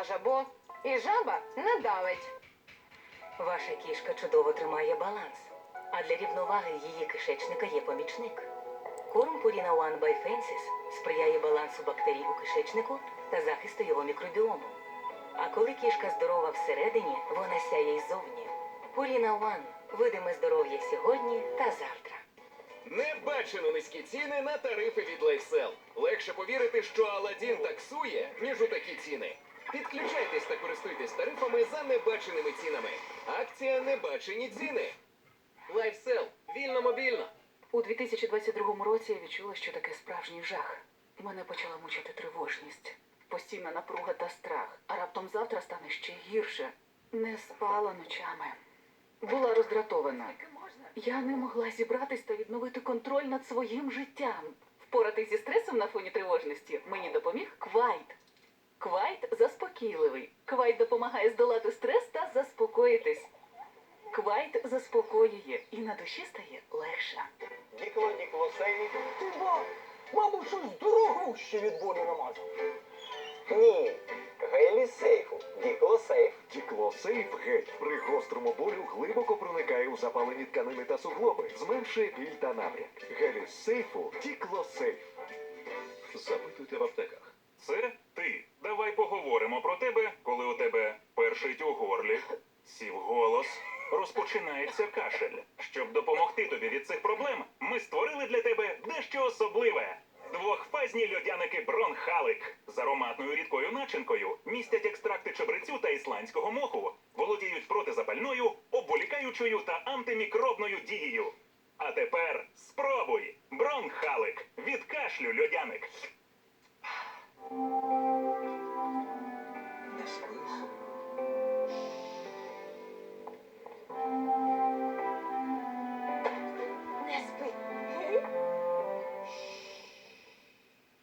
на жабо, і жаба не давить. Ваша кішка чудово тримає баланс, а для рівноваги її кишечника є помічник. Корм Purina One by Fences сприяє балансу бактерій у кишечнику та захисту його мікробіому. А коли кішка здорова всередині, вона сяє й зовні. Purina One – видиме здоров'я сьогодні та завтра. Небачено низькі ціни на тарифи від LifeSell. Легше повірити, що Аладдін таксує, ніж у такі ціни. Підключайтесь та користуйтесь тарифами за небаченими цінами. Акція Небачені ціни. LifeSell. Вільно мобільно. У 2022 році я відчула, що таке справжній жах. Мене почала мучити тривожність, постійна напруга та страх. А раптом завтра стане ще гірше. Не спала ночами. Була роздратована. Я не могла зібратись та відновити контроль над своїм життям. Впоратись зі стресом на фоні тривожності мені допоміг квайт. Квайт заспокійливий. Квайт допомагає здолати стрес та заспокоїтись. Квайт заспокоює і на душі стає легше. Дікло, дікло, сейф. Ти ба, мабуть, щось дорогуще від болю намазав. Ні, гелі сейфу. Дікло сейф. Діклосейф гель при гострому болю глибоко проникає у запалені тканини та суглоби, зменшує біль та набряк. Гель із сейфу Діклосейф. Запитуйте в аптеках. Це ти. Давай поговоримо про тебе, коли у тебе першить у горлі, сів голос, розпочинається кашель. Щоб допомогти тобі від цих проблем, ми створили для тебе дещо особливе. Двохфазні льодяники Бронхалик з ароматною рідкою начинкою містять екстракти чебрецю та ісландського моху, володіють протизапальною, обволікаючою та антимікробною дією. А тепер спробуй Бронхалик від кашлю льодяник. Не спи.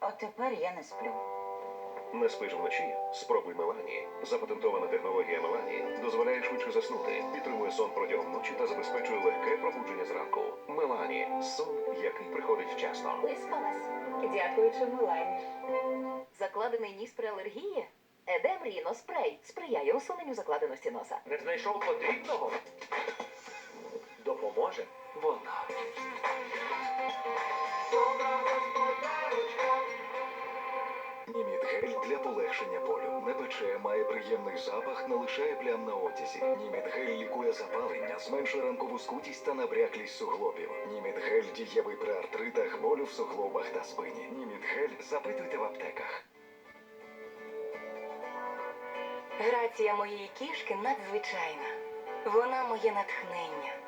От тепер я не сплю. Не спиш вночі? Спробуй Мелані. Запатентована технологія Мелані заснути, підтримує сон протягом ночі та забезпечує легке пробудження зранку. Мелані сон, який приходить вчасно. Виспалась. Дякуючи Мелані. Закладений ніс при алергії? Едем Ріно спрей сприяє усуненню закладеності носа. Не знайшов потрібного? Болю. Має приємний запах, не лишає плям на одязі. Німітгель лікує запалення, зменшує ранкову скутість та набряклість суглобів. Німітгель дієвий при артритах, болю в суглобах та спині. Німіт гель запитуйте в аптеках. Грація моєї кішки надзвичайна. Вона моє натхнення.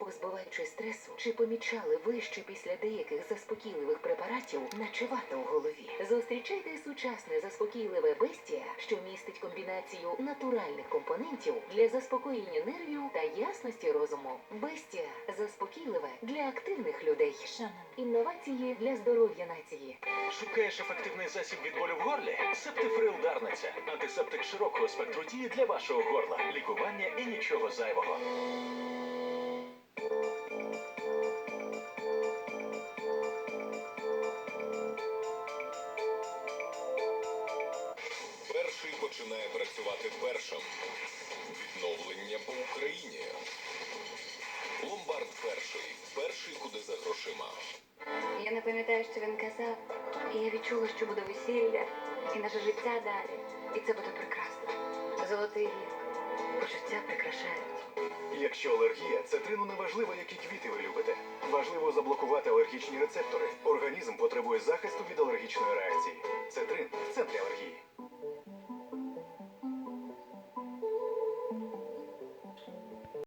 Позбуваючись стресу, чи помічали ви, що після деяких заспокійливих препаратів начевато у голові? Зустрічайте сучасне заспокійливе бестія, що містить комбінацію натуральних компонентів для заспокоєння нервів та ясності розуму. Бестія заспокійливе для активних людей. Інновації для здоров'я нації. Шукаєш ефективний засіб від болю в горлі? Септифрил Дарниця. Антисептик широкого спектру дії для вашого горла. Лікування і нічого зайвого. Починає працювати першим. Відновлення по Україні. Ломбард перший. Перший куди за грошима. Я не пам'ятаю, що він казав. І я відчула, що буде весілля, і наше життя далі. І це буде прекрасно. Золотий вік. Почуття прикрашають. Якщо алергія, цитрину не важливо, які квіти ви любите. Важливо заблокувати алергічні рецептори. Організм потребує захисту від алергічної реакції. Цитрин в центрі алергії.